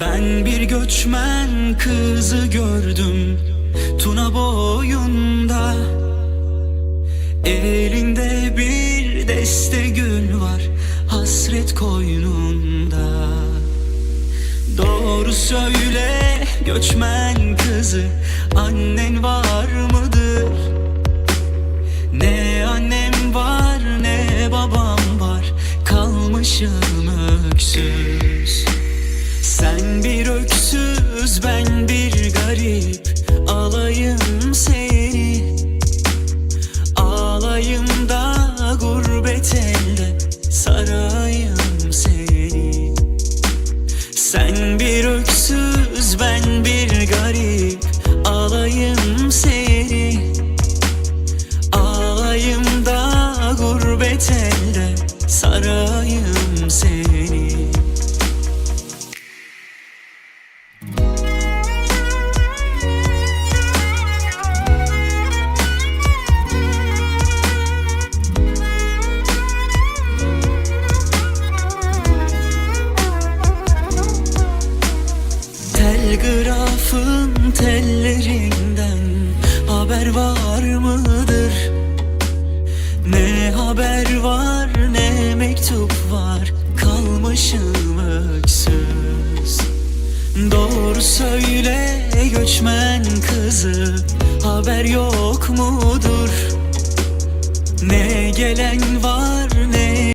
Ben bir göçmen kızı gördüm Tuna boyunda. Elinde bir deste gül var Hasret koynunda. Doğru söyle göçmen kızı Annen var mıdır? Ne annem var ne babam var Kalmışım garip Alayım seni. Ağlayım da gurbet elde Sarayım seni. Sen bir öksüz ben bir garip Alayım seni. Ağlayım da gurbet elde Sarayım seni Telgrafın tellerinden haber var mıdır? Ne haber var ne mektup var kalmışım öksüz Doğru söyle göçmen kızı haber yok mudur? Ne gelen var ne